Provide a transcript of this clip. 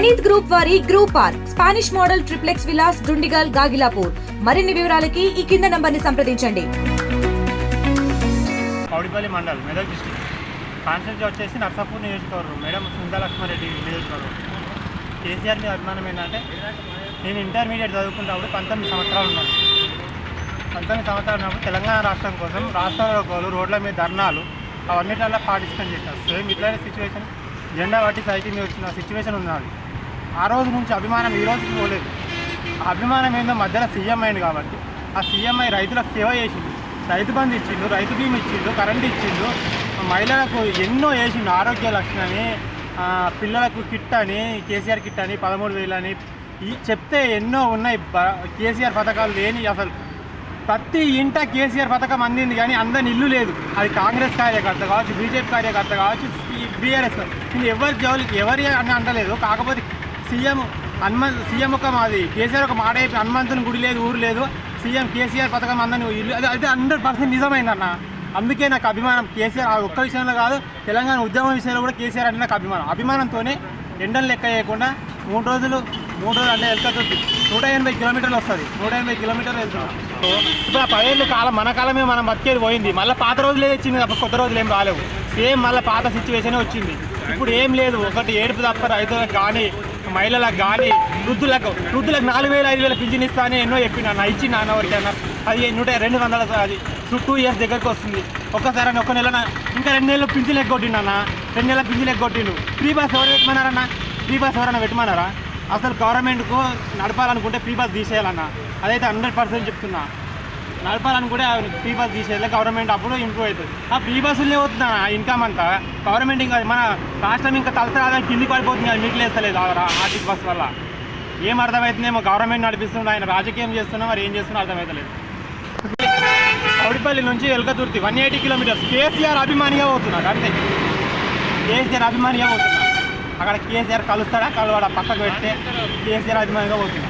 Praneeth group వారి group are Spanish model triplex villas Dundigal Gagillapur. మరిన్ని వివరాలకి ఈ కింద నంబర్ని సంప్రదించండి. పౌడిపల్లి మండల్ మెదక్ డిస్టిక్ కాన్సెప్ట్ వచ్చేసి నర్సాపూర్ నియోజకవర్గం. మేడం సుందరలక్ష్మారెడ్డి నియోజకవర్గం. కేసీఆర్ మీద అభిమానం ఏంటంటే నేను ఇంటర్మీడియట్ చదువుకున్నప్పుడు పంతొమ్మిది సంవత్సరాలు ఉన్నాను. పంతొమ్మిది సంవత్సరాలు ఉన్నప్పుడు తెలంగాణ రాష్ట్రం కోసం రాష్ట్రాలు రోడ్ల మీద ధర్నాలు అవన్నిటిలో పార్టిసిపేట్ చేశాను సేమ్ ఇట్లాంటి సిచ్యువేషన్ జెండా పట్టి సైకిల్ మీద వచ్చిన సిచ్యువేషన్ ఉన్నది. ఆ రోజు నుంచి అభిమానం ఈ రోజుకి పోలేదు. ఆ అభిమానం ఏందో మధ్యలో సీఎం అయింది కాబట్టి. ఆ సీఎం అయి రైతులకు సేవ చేసింది రైతు బంధు ఇచ్చిండు రైతు బీమా ఇచ్చిండు కరెంట్ ఇచ్చిండు. మహిళలకు ఎన్నో వేసిండు ఆరోగ్య లక్ష్మి అని పిల్లలకు కిట్ అని కేసీఆర్ కిట్ అని పదమూడు వేలు అని. ఈ చెప్తే ఎన్నో ఉన్నాయి. కేసీఆర్ పథకాలు లేని అసలు. ప్రతి ఇంట కేసీఆర్ పథకం అందింది కానీ అందరి ఇల్లు లేదు. అది కాంగ్రెస్ కార్యకర్త కావచ్చు బీజేపీ కార్యకర్త కావచ్చు బీఆర్ఎస్. ఇది ఎవరి జోలికి ఎవరి అని అంటలేదు. కాకపోతే సీఎం హనుమంత్ సీఎం ఒక మాది. కేసీఆర్ ఒక మాట చెప్పి హనుమంతుని గుడి లేదు ఊరు లేదు. సీఎం కేసీఆర్ పథకం అందని ఇల్లు అది అది హండ్రెడ్ పర్సెంట్ నిజమైందన్న. అందుకే నాకు అభిమానం కేసీఆర్. ఆ ఒక్క విషయంలో కాదు తెలంగాణ ఉద్యమం విషయంలో కూడా కేసీఆర్ అంటే నాకు అభిమానం. అభిమానంతోనే ఎండలు లెక్క చేయకుండా మూడు రోజులు మూడు రోజులు అంటే వెళ్తుంది నూట ఎనభై కిలోమీటర్లు వస్తుంది. నూట ఎనభై కిలోమీటర్లు వెళ్తున్నాం. ఇప్పుడు ఆ పదేళ్ళు కాలం మన కాలమే మనం బతికేది పోయింది. మళ్ళీ పాత రోజులే వచ్చింది తప్ప కొత్త రోజులు ఏం రాలేవు. సేమ్ మళ్ళీ పాత సిచ్యువేషనే వచ్చింది. ఇప్పుడు ఏం లేదు. ఒకటి ఏడుపు తప్ప రైతులకు కానీ మహిళలకు కానీ వృద్ధులకు వృద్ధులకు నాలుగు వేల ఐదు వేల పింఛన్ ఇస్తా అని ఎన్నో చెప్పిన నా ఇచ్చి నాన్న ఎవరికైనా అది నూట రెండు వందల అది టూ ఇయర్స్ దగ్గరకు వస్తుంది. ఒక్కసారి ఒక నెల ఇంకా రెండు నెలలు పింఛన్ ఎగ్గొట్టిండు రెండు నెలల పింఛన్ ఎగ్గొట్టిండు ఫ్రీ బస్ ఎవరు పెట్టమన్నారన్న? ఫ్రీ బస్ ఎవరైనా పెట్టమన్నారా? అసలు గవర్నమెంట్కు నడపాలనుకుంటే ఫ్రీ బస్ తీసేయాలన్న. అదైతే హండ్రెడ్ పర్సెంట్ చెప్తున్నా. నడపాలనుకుంటే ఫ్రీ బస్ తీసేది. గవర్నమెంట్ అప్పుడు ఇంప్రూవ్ అవుతుంది. ఆ ఫ్రీ పోతుంది పోతున్నా ఇన్కమ్ అంతా. గవర్నమెంట్ ఇంకా మన రాష్ట్రం ఇంకా తలసరాదని కిందికి పడిపోతుంది అది మీకు లేస్తలేదు ఆర్టీసీ బస్ వల్ల. ఏం అర్థమవుతుందేమో గవర్నమెంట్ నడిపిస్తుంది ఆయన రాజకీయం చేస్తున్నా మరి ఏం చేస్తున్నా అర్థమవుతలేదు కౌడిపల్లి నుంచి Elkathurthi one eighty kilometres KCR అభిమానిగా పోతున్నాడు అంతే. కేసీఆర్ అభిమానిగా పోతున్నాడు. అక్కడ కేసీఆర్ కలుస్తాడా కలవాడా పక్కకు పెడితే కేసీఆర్ అభిమానిగా పోతున్నాడు.